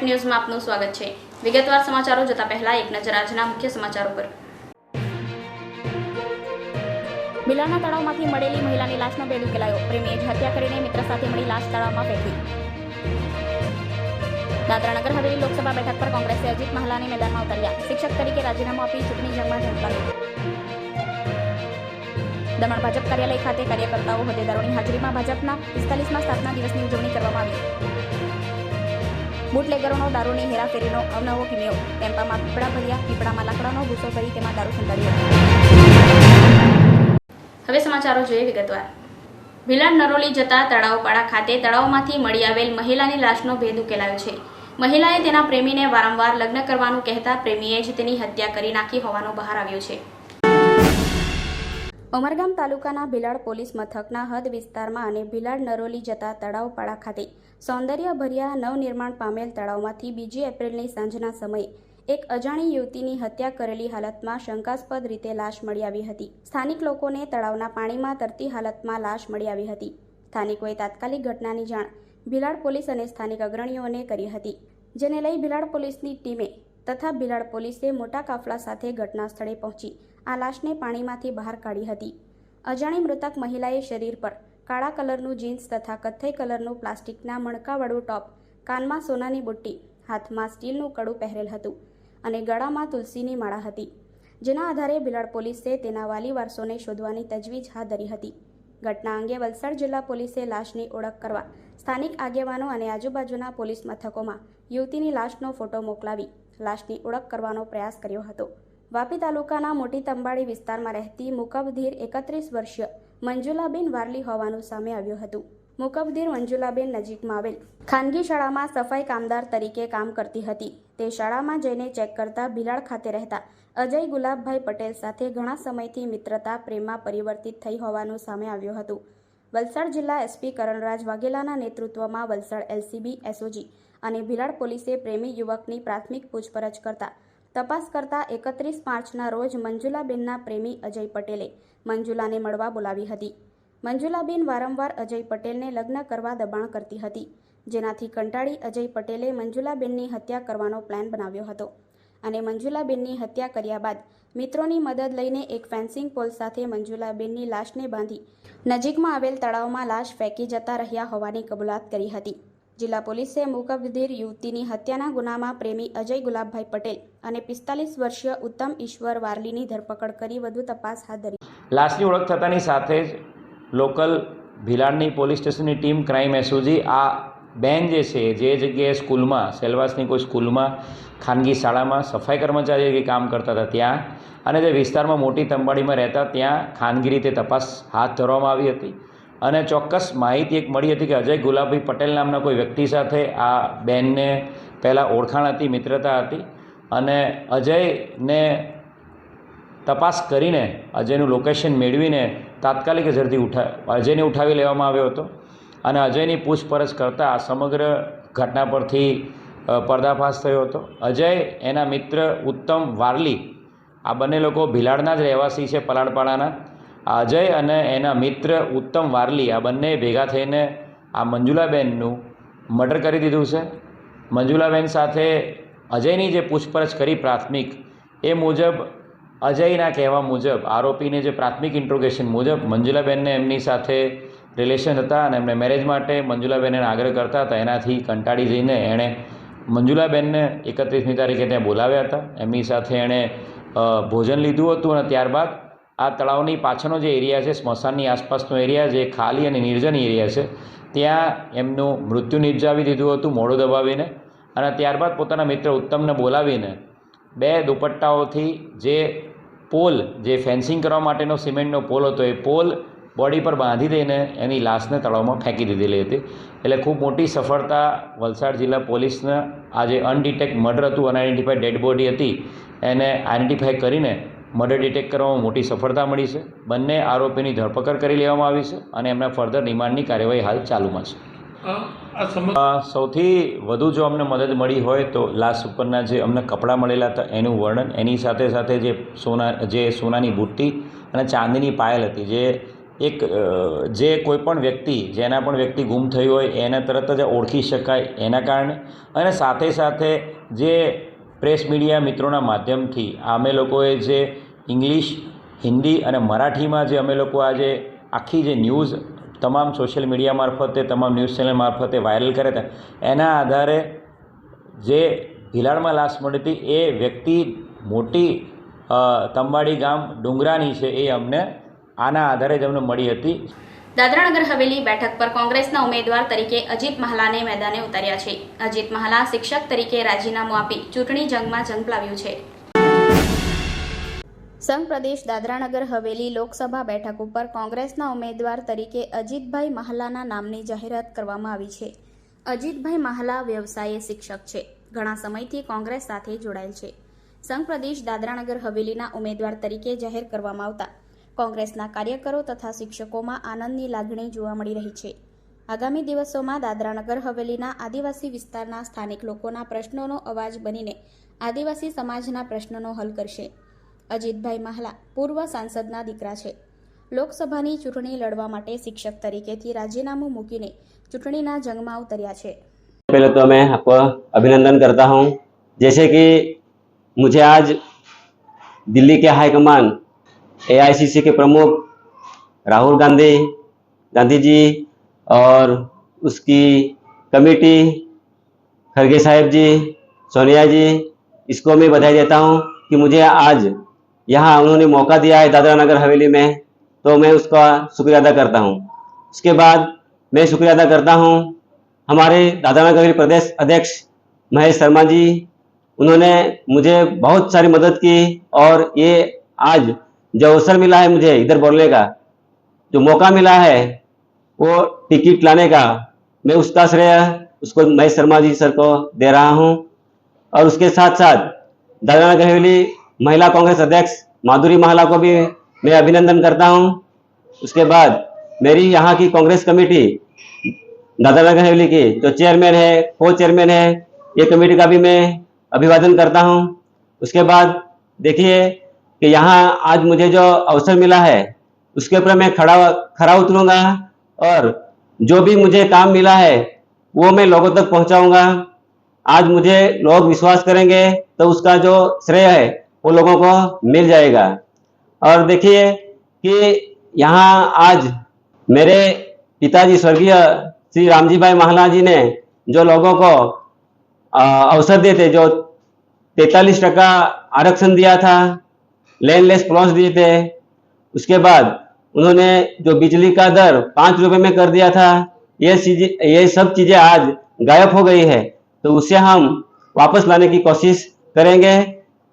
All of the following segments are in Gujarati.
જેટ ન્યૂઝમાં આપનું સ્વાગત છે. વિગતવાર સમાચારો જોતા પહેલા એક નજર આજના મુખ્ય સમાચારો પર. મિલાના તળાવમાંથી મળેલી મહિલાની લાશનો ભેદ ઉકેલાયો પ્રેમીએ જ હત્યા કરીને મિત્ર સાથે મળી લાશ તળાવમાં ફેંકી. દાદરા નગર હવેલી લોકસભા બેઠક પર કોંગ્રેસે અજીત મહાલાને મેદાનમાં ઉતાર્યા. શિક્ષક તરીકે રાજીનામું આપી ચૂંટણી જંગમાં ઝંકાવ્યું દમણ ભાજપ કાર્યાલય ખાતે કાર્યકર્તાઓ હોદ્દેદારોની હાજરીમાં ભાજપના પિસ્તાલીસમાં સ્થાપના દિવસની ઉજવણી કરવામાં આવી. બુટલેગરોનો દારૂની હેરાફેરીનો અવનવો કિમ્યો ટેમ્પામાં પીપળા ભર્યા, પીપળામાં લાકડાનો ભૂસો ભરી તેમાં દારૂ સંતાડ્યો. હવે સમાચારો જોઈએ વિગતવાર. ભીલાડ નરોલી જતા તળાવપાડા ખાતે તળાવમાંથી મળી આવેલ મહિલાની લાશનો ભેદ ઉકેલાયો છે. મહિલાએ તેના પ્રેમીને વારંવાર લગ્ન કરવાનું કહેતા પ્રેમીએ જ તેની હત્યા કરી નાખી હોવાનું બહાર આવ્યું છે. ઉમરગામ તાલુકાના ભીલાડ પોલીસ મથકના હદ વિસ્તારમાં અને ભીલાડ નરોલી જતા તળાવપાડા ખાતે સૌંદર્યભર્યા નવનિર્માણ પામેલ તળાવમાંથી બીજી એપ્રિલની સાંજના સમયે એક અજાણી યુવતીની હત્યા કરેલી હાલતમાં શંકાસ્પદ રીતે લાશ મળી આવી હતી. સ્થાનિક લોકોને તળાવના પાણીમાં તરતી હાલતમાં લાશ મળી આવી હતી. સ્થાનિકોએ તાત્કાલિક ઘટનાની જાણ ભીલાડ પોલીસ અને સ્થાનિક અગ્રણીઓને કરી હતી, જેને લઈ ભીલાડ પોલીસની ટીમે તથા ભીલાડ પોલીસે મોટા કાફલા સાથે ઘટના સ્થળે પહોંચી આ લાશને પાણીમાંથી બહાર કાઢી હતી. અજાણી મૃતક મહિલાએ શરીર પર કાળા કલરનું જીન્સ તથા કથ્થઈ કલરનું પ્લાસ્ટિકના મણકાવાળું ટોપ, કાનમાં સોનાની બુટ્ટી, હાથમાં સ્ટીલનું કડું પહેરેલ હતું અને ગળામાં તુલસીની માળા હતી. જેના આધારે ભીલાડ પોલીસે તેના વાલી વારસોને શોધવાની તજવીજ હાથ ધરી હતી. ઘટના અંગે વલસાડ જિલ્લા પોલીસે લાશની ઓળખ કરવા સ્થાનિક આગેવાનો અને આજુબાજુના પોલીસ મથકોમાં યુવતીની લાશનો ફોટો મોકલાવી લાશની ઓળખ કરવાનો પ્રયાસ કર્યો હતો. વાપી તાલુકાના મોટી તંબાડી વિસ્તારમાં રહેતી મુકબધીર એકત્રીસ વર્ષીય મંજુલાબેન વારલી હોવાનું સામે આવ્યું હતું. મુકબધીર મંજુલાબેન નજીકમાં આવેલ ખાનગી શાળામાં સફાઈ કામદાર તરીકે કામ કરતી હતી. તે શાળામાં જઈને ચેક કરતા ભીલાડ ખાતે રહેતા અજય ગુલાબભાઈ પટેલ સાથે ઘણા સમયથી મિત્રતા, પ્રેમમાં પરિવર્તિત થઈ હોવાનું સામે આવ્યું હતું. વલસાડ જિલ્લા એસપી કરણરાજ વાઘેલાના નેતૃત્વમાં વલસાડ એલસીબી, એસઓજી અને ભીલાડ પોલીસે પ્રેમી યુવકની પ્રાથમિક પૂછપરછ કરતા તપાસ કરતા એકત્રીસ માર્ચના રોજ મંજુલાબેનના પ્રેમી અજય પટેલે મંજુલાને મળવા બોલાવી હતી. મંજુલાબેન વારંવાર અજય પટેલને લગ્ન કરવા દબાણ કરતી હતી. જેનાથી કંટાળી અજય પટેલે મંજુલાબેનની હત્યા કરવાનો પ્લાન બનાવ્યો હતો અને મંજુલાબેનની હત્યા કર્યા બાદ મિત્રોની મદદ લઈને એક ફેન્સિંગ પોલ સાથે મંજુલાબેનની લાશને બાંધી નજીકમાં આવેલ તળાવમાં લાશ ફેંકી જતા રહ્યા હોવાની કબૂલાત કરી હતી. જિલ્લા પોલીસે મુકબધીર યુવતીની હત્યાના ગુનામાં પ્રેમી અજય ગુલાબભાઈ પટેલ અને પિસ્તાલીસ વર્ષીય ઉત્તમ ઈશ્વર વારલીની ધરપકડ કરી વધુ તપાસ હાથ ધરી. લાશની ઓળખ થતાની સાથે જ લોકલ ભિલાડની પોલીસ સ્ટેશનની ટીમ ક્રાઇમ એસઓજી, આ બેન જે છે, જે જગ્યાએ સ્કૂલમાં, સેલવાસની કોઈ સ્કૂલમાં, ખાનગી શાળામાં સફાઈ કર્મચારી તરીકે કામ કરતા હતા ત્યાં અને જે વિસ્તારમાં મોટી તંબાડીમાં રહેતા, ત્યાં ખાનગી રીતે તપાસ હાથ ધરવામાં આવી હતી. અને ચોક્કસ માહિતી એક મળી હતી કે અજય ગુલાબભાઈ પટેલ નામના કોઈ વ્યક્તિ સાથે આ બેનને પહેલાં ઓળખાણ હતી, મિત્રતા હતી અને અજયને તપાસ કરીને અજયનું લોકેશન મેળવીને તાત્કાલિક ઝડપી ઉઠા, અજયને ઉઠાવી લેવામાં આવ્યો હતો અને અજયની પૂછપરછ કરતાં આ સમગ્ર ઘટના પરથી પર્દાફાશ થયો હતો. અજય એના મિત્ર ઉત્તમ વારલી, આ બંને લોકો ભીલાડના જ રહેવાસી છે પલાડપાડાના. અજય અને એના મિત્ર ઉત્તમ વારલી આ બંને ભેગા થઈને આ મંજુલાબેનનું મર્ડર કરી દીધું છે. મંજુલાબેન સાથે અજયની જે પૂછપરછ કરી પ્રાથમિક, એ મુજબ, અજયના કહેવા મુજબ, આરોપીને જે પ્રાથમિક ઇન્ટ્રોગેશન મુજબ, મંજુલાબેનને એમની સાથે રિલેશન હતા અને એમને મેરેજ માટે મંજુલાબેન એને આગ્રહ કરતા હતા. એનાથી કંટાળી જઈને એણે મંજુલાબેનને એકત્રીસમી તારીખે ત્યાં બોલાવ્યા હતા. એમની સાથે એણે ભોજન લીધું હતું અને ત્યારબાદ આ તળાવની પાછળનો જે એરિયા છે, સ્મશાનની આસપાસનો એરિયા જે ખાલી અને નિર્જન એરિયા છે, ત્યાં એમનું મૃત્યુ નિપજાવી દીધું હતું મોઢું દબાવીને અને ત્યારબાદ પોતાના મિત્ર ઉત્તમને બોલાવીને બે દુપટ્ટાઓથી જે પોલ, જે ફેન્સિંગ કરવા માટેનો સિમેન્ટનો પોલ હતો, એ પોલ બોડી પર બાંધી દઈને એની લાશને તળાવમાં ફેંકી દીધેલી હતી. એટલે ખૂબ મોટી સફળતા વલસાડ જિલ્લા પોલીસને આ જે અનડિટેક્ટ મર્ડર હતું અનઆઇડેન્ટિફાઈડ ડેડ બોડી હતી, એને આઈડેન્ટિફાઈ કરીને મર્ડર ડિટેક્ટ કરવામાં મોટી સફળતા મળી છે. બંને આરોપીની ધરપકડ કરી લેવામાં આવી છે અને એમના ફર્ધર રિમાન્ડની કાર્યવાહી હાલ ચાલુમાં છે. સૌથી વધુ જો અમને મદદ મળી હોય તો લાશ ઉપરના જે અમને કપડાં મળેલા હતા એનું વર્ણન એની સાથે સાથે જે સોના જે સોનાની બુટ્ટી અને ચાંદીની પાયલ હતી જે એક જે કોઈ પણ વ્યક્તિ જેના પણ વ્યક્તિ ગુમ થયું હોય એને તરત જ ઓળખી શકાય એના કારણે અને સાથે સાથે જે પ્રેસ મીડિયા મિત્રોના માધ્યમથી અમે લોકોએ જે ઇંગ્લિશ, હિન્દી અને મરાઠીમાં જે અમે લોકો આજે આખી જે ન્યૂઝ તમામ સોશિયલ મીડિયા મારફતે, તમામ ન્યૂઝ ચેનલ મારફતે વાયરલ કરે હતા એના આધારે જે ભિલાડમાં લાશ મળી હતી, એ વ્યક્તિ મોટી તંબાડી ગામ ડુંગરાની છે, એ અમને આના આધારે જ અમને મળી હતી. દાદરાનગર હવેલી બેઠક પર કોંગ્રેસના ઉમેદવાર તરીકે અજીત મહાલાને મેદાને ઉતાર્યા છે. અજીત મહાલા શિક્ષક તરીકે રાજીનામું આપી ચૂંટણી જંગમાં ઝંપલાવ્યું છે. સંઘ પ્રદેશ દાદરાનગર હવેલી લોકસભા બેઠક ઉપર કોંગ્રેસના ઉમેદવાર તરીકે અજીતભાઈ મહાલાના નામની જાહેરાત કરવામાં આવી છે. અજીતભાઈ મહાલા વ્યવસાયે શિક્ષક છે. ઘણા સમયથી કોંગ્રેસ સાથે જોડાયેલ છે. સંઘ પ્રદેશ દાદરાનગર હવેલીના ઉમેદવાર તરીકે જાહેર કરવામાં આવતા કોંગ્રેસના કાર્યકરો તથા શિક્ષકોમાં આનંદની લાગણી જોવા મળી રહી છે આગામી દિવસોમાં દાદરાનગર હવેલીના આદિવાસી વિસ્તારના સ્થાનિક લોકોના પ્રશ્નોનો અવાજ બનીને આદિવાસી સમાજના પ્રશ્નોનો હલ કરશે અજીતભાઈ મહાલા પૂર્વ સાંસદના દીકરા છે લોકસભાની ચૂંટણી લડવા માટે શિક્ષક તરીકેથી રાજીનામું મૂકીને ચૂંટણીના જંગમાં ઉતર્યા છે पहले तो मैं आपको अभिनंदन करता हूं जैसे कि मुझे आज दिल्ली के हाईकमान एआईसीसी के प्रमुख राहुल गांधी गांधी जी और उसकी कमेटी खड़गे साहब जी, सोनिया जी, इसको मैं बधाई देता हूँ कि मुझे आज यहाँ उन्होंने मौका दिया है दादरा नगर हवेली में तो मैं उसका शुक्रिया अदा करता हूँ। उसके बाद मैं शुक्रिया अदा करता हूँ हमारे दादरा नगर हवेली प्रदेश अध्यक्ष महेश शर्मा जी, उन्होंने मुझे बहुत सारी मदद की और ये आज जो अवसर मिला है मुझे, इधर बोलने का जो मौका मिला है, वो टिकट लाने का, मैं उसका श्रेय, उसको महेश शर्मा जी सर को दे रहा हूँ। और उसके साथ साथ नगर हवेली महिला कांग्रेस अध्यक्ष माधुरी महला को भी मैं अभिनंदन करता हूँ। उसके बाद मेरी यहाँ की कांग्रेस कमेटी दादानगर हवेली की, जो चेयरमैन है को चेयरमैन है, ये कमेटी का भी मैं अभिवादन करता हूँ। उसके बाद देखिए कि यहाँ आज मुझे जो अवसर मिला है, उसके ऊपर मैं खड़ा खड़ा उतरूँगा और जो भी मुझे काम मिला है, वो मैं लोगों तक पहुंचाऊँगा। आज मुझे लोग विश्वास करेंगे तो उसका जो श्रेय है, वो लोगों को मिल जाएगा। और देखिए कि यहाँ आज मेरे पिताजी स्वर्गीय श्री रामजी भाई महला जी ने जो लोगों को अवसर दिए थे, जो तैतालीस टका आरक्षण दिया था लैंडलेस प्लॉट्स दिए थे। उसके बाद उन्होंने जो बिजली का दर पाँच रुपए में कर दिया था, ये चीज़ें, ये सब चीज़ें आज गायब हो गई है। तो उसे हम वापस लाने की कोशिश करेंगे।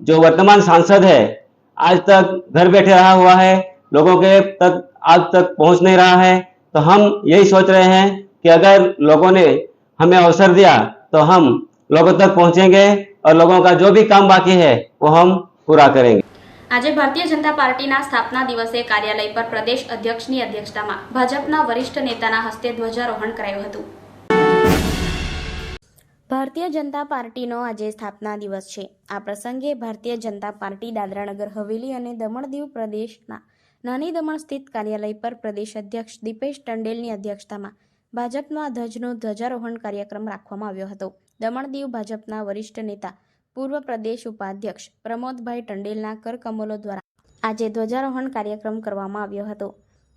जो वर्तमान सांसद है, आज तक घर बैठे रहा हुआ है, लोगों के तक, आज तक पहुँच नहीं रहा है। तो हम यही सोच रहे हैं कि अगर लोगों ने हमें अवसर दिया तो हम लोगों तक पहुँचेंगे और लोगों का जो भी काम बाकी है, वो हम पूरा करेंगे। આજે ભારતીય જનતા પાર્ટીના સ્થાપના દિવસે કાર્યાલય પર પ્રદેશ અધ્યક્ષની અધ્યક્ષતામાં ભાજપના વરિષ્ઠ નેતાના હસ્તે ધ્વજારોહણ કરાયું હતું. ભારતીય જનતા પાર્ટીનો આજે સ્થાપના દિવસ છે. આ પ્રસંગે ભારતીય જનતા પાર્ટી દાદરાનગર હવેલી અને દમણ દીવ પ્રદેશના નાની દમણ સ્થિત કાર્યાલય પર પ્રદેશ અધ્યક્ષ દીપેશ ટંડેલની અધ્યક્ષતામાં ભાજપના ધ્વજનો ધ્વજારોહણ કાર્યક્રમ રાખવામાં આવ્યો હતો. દમણ દીવ ભાજપના વરિષ્ઠ નેતા પૂર્વ પ્રદેશ ઉપાધ્યક્ષ પ્રમોદભાઈ ટંડેલના કરકમલો દ્વારા આજે ધ્વજારોહણ કાર્યક્રમ કરવામાં આવ્યો હતો.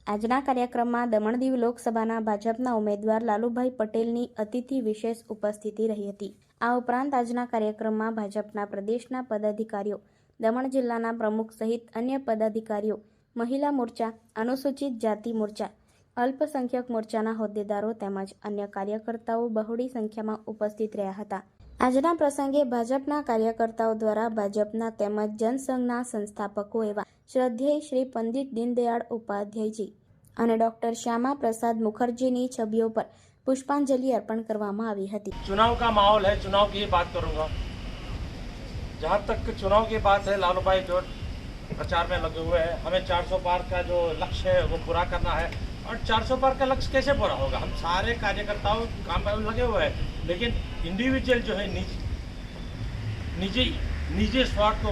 આજના કાર્યક્રમમાં દમણ દીવ લોકસભાના ભાજપના ઉમેદવાર લાલુભાઈ પટેલની અતિથિ વિશેષ ઉપસ્થિતિ રહી હતી. આ ઉપરાંત આજના કાર્યક્રમમાં ભાજપના પ્રદેશના પદાધિકારીઓ, દમણ જિલ્લાના પ્રમુખ સહિત અન્ય પદાધિકારીઓ, મહિલા મોરચા, અનુસૂચિત જાતિ મોરચા, અલ્પસંખ્યક મોરચાના હોદ્દેદારો તેમજ અન્ય કાર્યકર્તાઓ બહોળી સંખ્યામાં ઉપસ્થિત રહ્યા હતા. આજના પ્રસંગે ભાજપના કાર્યકર્તાઓ દ્વારા ભાજપના તેમજ જનસંઘના સંસ્થાપકો એવા શ્રદ્ધેય શ્રી પંડિત દીનદયાળ ઉપાધ્યાયજી અને ડોક્ટર શ્યામા પ્રસાદ મુખર્જીની છબીઓ પર પુષ્પાંજલિ અર્પણ કરવામાં આવી હતી चुनाव का माहौल है चुनाव की ही बात करूंगा जहाँ तक चुनाव की बात है लालू भाई जो प्रचार में लगे हुए हैं हमें 400 पार का जो लक्ष्य है वो पूरा करना है और 400 पार का लक्ष्य कैसे पूरा होगा हम सारे कार्यकर्ताओं काम में लगे हुए हैं लेकिन इंडिविजुअल जो है निज निजी निजी स्वार्थ को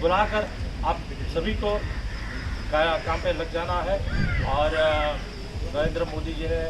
भुलाकर आप सभी को का, काम पे लग जाना है। और नरेंद्र मोदी जी ने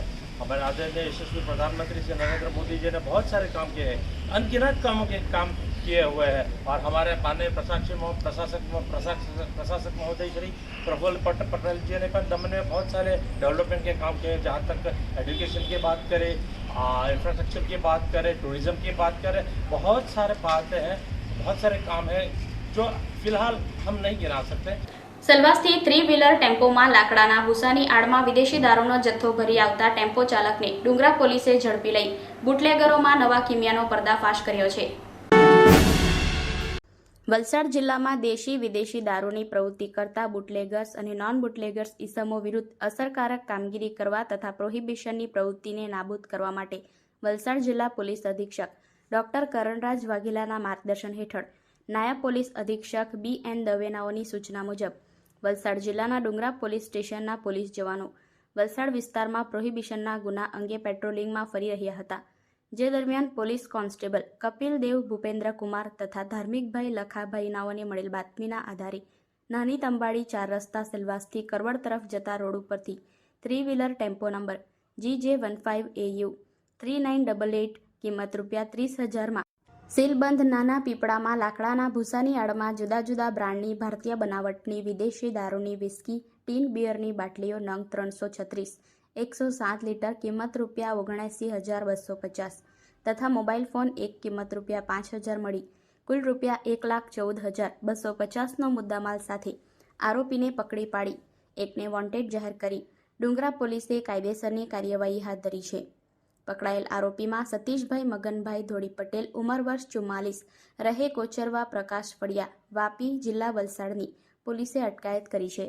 हमारे आदरणीय यशस्वी प्रधानमंत्री श्री नरेंद्र मोदी जी ने बहुत सारे काम किए हैं अनगिनत कामों के काम किए हुए हैं। और हमारे माननीय प्रशासक प्रशासक प्रशासक प्रशासक महोदय श्री प्रफुल्ल पट पटेल जी ने पण दमन में बहुत सारे डेवलपमेंट के काम किए जहाँ तक एजुकेशन की बात करें इंफ्रास्ट्रक्चर की बात करें टूरिज्म की बात करें बहुत सारे बातें हैं बहुत सारे काम हैं जो फिलहाल हम नहीं गिना सकते સેલવાસથી થ્રી વ્હીલર ટેમ્પોમાં લાકડાના ભૂસાની આડમાં વિદેશી દારૂનો જથ્થો ભરી આવતા ટેમ્પો ચાલકને ડુંગરા પોલીસે ઝડપી લઈ બુટલેગરોમાં નવા કિમિયાનો પર્દાફાશ કર્યો છે વલસાડ જિલ્લામાં દેશી વિદેશી દારૂની પ્રવૃત્તિ કરતા બુટલેગર્સ અને નોન બુટલેગર્સ ઇસમો વિરુદ્ધ અસરકારક કામગીરી કરવા તથા પ્રોહિબિશનની પ્રવૃત્તિને નાબૂદ કરવા માટે વલસાડ જિલ્લા પોલીસ અધિક્ષક ડોક્ટર કરણરાજ વાઘેલાના માર્ગદર્શન હેઠળ નાયબ પોલીસ અધિક્ષક બી એન દવેનાઓની સૂચના મુજબ વલસાડ જિલ્લાના ડુંગરા પોલીસ સ્ટેશનના પોલીસ જવાનો વલસાડ વિસ્તારમાં પ્રોહિબિશનના ગુના અંગે પેટ્રોલિંગમાં ફરી રહ્યા હતા. જે દરમિયાન પોલીસ કોન્સ્ટેબલ કપિલ દેવ, ભૂપેન્દ્ર કુમાર તથા ધાર્મિકભાઈ લખાભાઈ નાઓને મળેલ બાતમીના આધારે નાની તંબાડી ચાર રસ્તા સેલવાસથી કરવડ તરફ જતા રોડ ઉપરથી three wheeler tempo number G J one five AU three nine double eight કિંમત રૂપિયા ત્રીસ હજારમાં સીલબંધ નાના પીપળામાં લાકડાના ભૂસાની આડમાં જુદા જુદા બ્રાન્ડની ભારતીય બનાવટની વિદેશી દારૂની વિસ્કી ટીન બિયરની બાટલીઓ નંગ ત્રણસો છત્રીસ એકસો સાત લીટર કિંમત રૂપિયા ઓગણએંસી હજાર બસો પચાસ તથા મોબાઈલ ફોન એક કિંમત રૂપિયા પાંચ હજાર મળી. કુલ રૂપિયા એક લાખ ચૌદ હજાર બસો પચાસનો મુદ્દામાલ સાથે આરોપીને પકડી પાડી. એકને વોન્ટેડ જાહેર કરી. ડુંગરા પોલીસે કાયદેસરની કાર્યવાહી હાથ ધરી છે. પકડાયેલ આરોપીમાં સતીશભાઈ મગનભાઈ ધોળી પટેલ ઉંમર વર્ષ ચુમ્માલીસ, રહે કોચરવા પ્રકાશ ફળિયા, વાપી જિલ્લા વલસાડની પોલીસે અટકાયત કરી છે.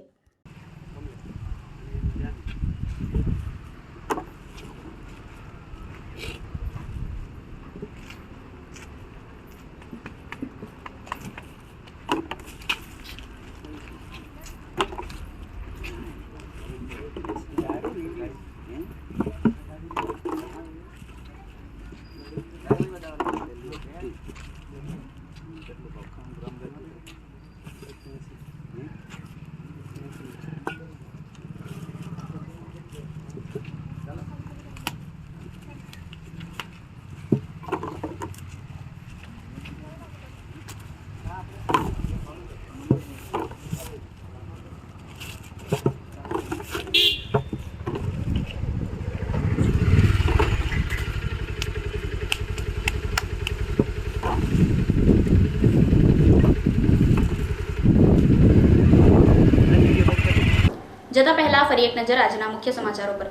જતા પહેલા ફરી એક નજર આજના મુખ્ય સમાચારો પર.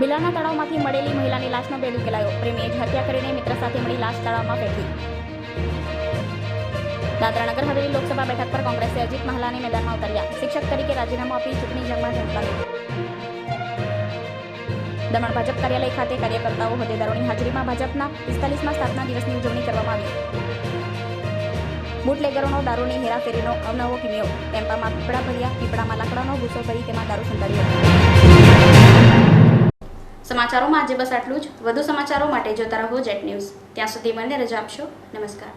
મિલાના તળાવમાંથી મળેલી મહિલાની લાશનો બેડ ઉકેલાયો પ્રેમીએ જ હત્યા કરીને મિત્ર સાથે મળી લાશ તળાવમાં ફેંકી. દાદરા નગર હવેલી લોકસભા બેઠક પર કોંગ્રેસે અજીત મહાલાને મેદાનમાં ઉતાર્યા. શિક્ષક તરીકે રાજીનામું આપી ચૂંટણી જંગમાં ઝંપલાવ્યું દમણ ભાજપ કાર્યાલય ખાતે કાર્યકર્તાઓ હોદ્દેદારોની હાજરીમાં ભાજપના પિસ્તાલીસમાં સ્થાપના દિવસની ઉજવણી કરવામાં આવી. બુટલેગરોનો દારૂની હેરાફેરીનો અવનવો કિમ્યો ટેમ્પામાં પીપળા ભર્યા, પીપળામાં લાકડાનો ભૂસો ભરી તેમાં દારૂ સંતાડ્યો સમાચારોમાં આજે બસ આટલું જ. વધુ સમાચારો માટે જોતા રહો જેટ ન્યૂઝ. ત્યાં સુધી મને રજા આપશો. નમસ્કાર.